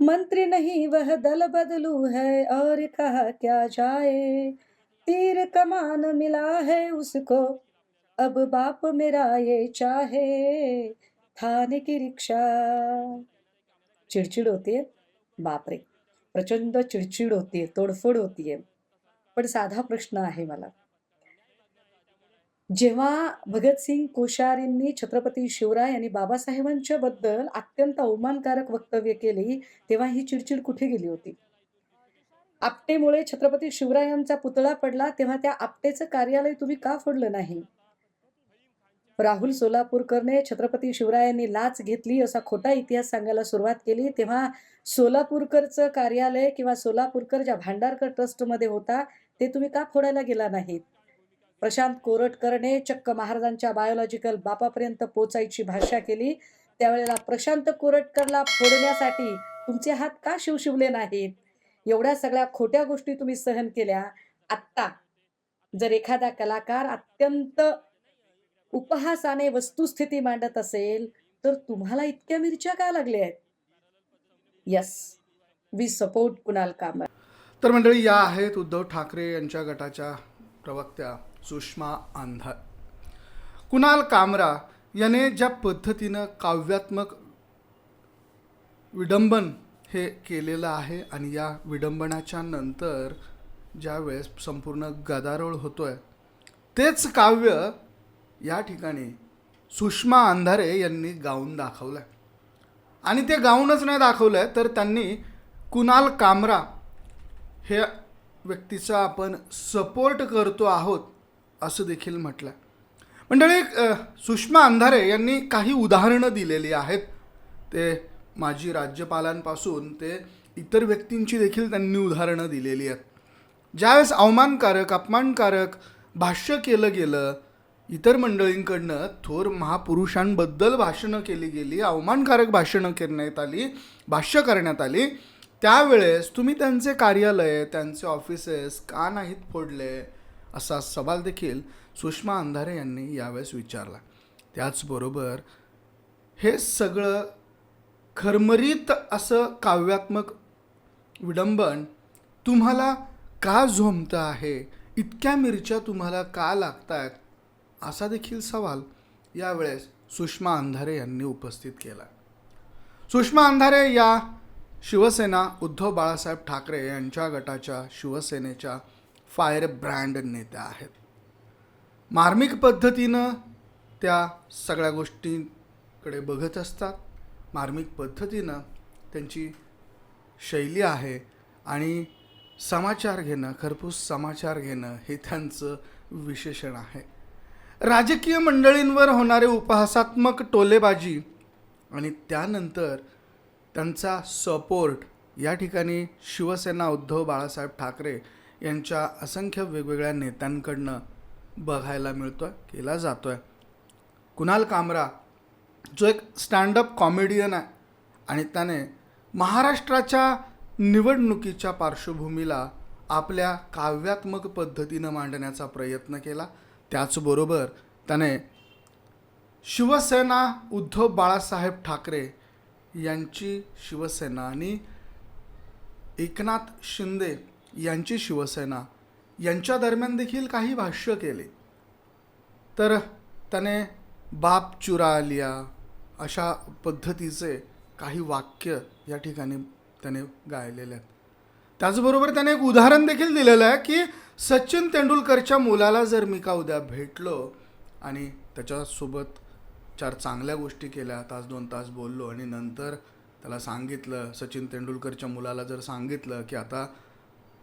मंत्री नहीं, वह दल बदलू है और कहा क्या जाए। तीर कमान मिला है उसको, अब बाप मेरा ये चाहे। थाने की रिक्शा। चिडचिड होतीये बापरे प्रचंड चिडचिड होतीये तोडफोड होतीये पण साधा प्रश्न आहे मला। जेव्हा भगतसिंग कोश्यारींनी छत्रपती शिवराय आणि बाबासाहेबांच्या बद्दल अत्यंत अवमानकारक वक्तव्य केली तेव्हा ही चिडचिड कुठे गेली होती? आपटेमुळे छत्रपती शिवरायांचा पुतळा पडला तेव्हा त्या आपटेचं कार्यालय तुम्ही का फोडलं नाही? राहुल सोलापूरकरने छत्रपती शिवरायांनी लाच घेतली असा खोटा इतिहास सांगायला सुरुवात केली तेव्हा सोलापूरकरचं कार्यालय किंवा सोलापूरकर ज्या भांडारकर ट्रस्टमध्ये होता ते तुम्ही का फोडायला गेला नाहीत? प्रशांत कोरटकरने चक्क महाराजांच्या बायोलॉजिकल बापापर्यंत पोचायची भाषा केली. त्यावेळेला प्रशांत कोरटकरला फोडण्यासाठी तुमचे हात का शिवशिवले नाहीत? एवढ्या सगळ्या खोट्या गोष्टी तुम्ही सहन केल्या. आत्ता जर एखादा कलाकार अत्यंत उपहासाने वस्तुस्थिती मांडत असेल तर तुम्हाला इतक्या मिरच्या का लागल्या आहेत? Yes we support Kunal Kamat. तर मंडळी या आहेत उद्धव ठाकरे यांच्या गटाच्या प्रवक्त्या सुषमा आंधार कुणाल कामरा याने ज्या पद्धतीनं काव्यात्मक विडंबन हे केलेलं आहे आणि या विडंबनाच्या नंतर ज्या वेळेस संपूर्ण गदारोळ होतोय तेच काव्य या ठिकाणी सुषमा अंधारे यांनी गाऊन दाखवलं आहे आणि ते गाऊनच नाही दाखवलं आहे तर त्यांनी कुणाल कामरा हे व्यक्तीचा आपण सपोर्ट करतो आहोत असं देखील म्हटलं मंडळी सुषमा अंधारे यांनी काही उदाहरणं दिलेली आहेत. ते माजी राज्यपालांपासून ते इतर व्यक्तींची देखील त्यांनी उदाहरणं दिलेली आहेत. ज्यावेळेस अवमानकारक अपमानकारक भाष्य केलं गेलं इतर मंडळींकडनं थोर महापुरुषांबद्दल भाषणं केली गेली अवमानकारक भाषणं करण्यात आली भाष्य करण्यात आली त्यावेळेस तुम्ही त्यांचे कार्यालय त्यांचे ऑफिसेस का नाहीत फोडले असा सवाल देखील सुषमा अंधारे यांनी यावेळेस विचारला. त्याचबरोबर हे सगळं खरमरीत असं काव्यात्मक विडंबन तुम्हाला का झोंबतं आहे? इतक्या मिरच्या तुम्हाला का लागत आहेत असा देखील सवाल यावेळेस सुषमा अंधारे यांनी उपस्थित केला. सुषमा अंधारे या शिवसेना उद्धव बाळासाहेब ठाकरे यांच्या गटाच्या शिवसेनेच्या फायर ब्रँड नेत्या आहेत. मार्मिक पद्धतीनं त्या सगळ्या गोष्टींकडे बघत असतात. मार्मिक पद्धतीनं त्यांची शैली आहे आणि समाचार घेणं खरपूस समाचार घेणं हे त्यांचं विशेषण आहे. राजकीय मंडळींवर होणारे उपहासात्मक टोलेबाजी आणि त्यानंतर त्यांचा सपोर्ट या ठिकाणी शिवसेना उद्धव बाळासाहेब ठाकरे यांच्या असंख्य वेगवेगळ्या नेत्यांकडनं बघायला मिळतो आहे केला जातो आहे कुणाल कामरा जो एक स्टँडअप कॉमेडियन आहे आणि त्याने महाराष्ट्राच्या निवडणुकीच्या पार्श्वभूमीला आपल्या काव्यात्मक पद्धतीनं मांडण्याचा प्रयत्न केला. त्याचबरोबर त्याने शिवसेना उद्धव बाळासाहेब ठाकरे यांची शिवसेना आणि एकनाथ शिंदे यांची शिवसेना यांच्या दरम्यान देखील काही भाष्य केले. तर त्याने बाप चुरा लिया अशा पद्धतीचे काही वाक्य या ठिकाणी त्याने गायलेले आहेत. त्याचबरोबर त्याने एक उदाहरण देखील दिलेलं आहे की सचिन तेंडुलकरच्या मुलाला जर मी का उद्या भेटलो आणि त्याच्यासोबत चार चांगल्या गोष्टी केल्या तास दोन तास बोललो आणि नंतर त्याला सांगितलं सचिन तेंडुलकरच्या मुलाला जर सांगितलं की आता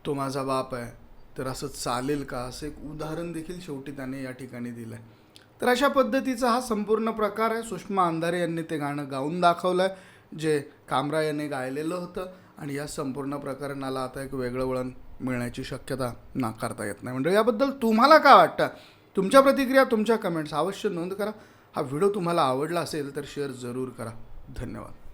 तो माझा बाप आहे तर असं चालेल का? असं एक उदाहरण देखील शेवटी त्याने या ठिकाणी दिलं आहे तर अशा पद्धतीचा हा संपूर्ण प्रकार आहे. सुषमा अंधारे यांनी ते गाणं गाऊन दाखवलं आहे जे कामरा यांनी गायलेलं होतं आणि या संपूर्ण प्रकरणाला आता एक वेगळं वळण मिळण्याची शक्यता नाकारता येत नाही. म्हणजे याबद्दल तुम्हाला काय वाटतं? तुमच्या प्रतिक्रिया तुमच्या कमेंट्स अवश्य नोंद करा. हा व्हिडिओ तुम्हाला आवडला असेल तर शेअर जरूर करा. धन्यवाद.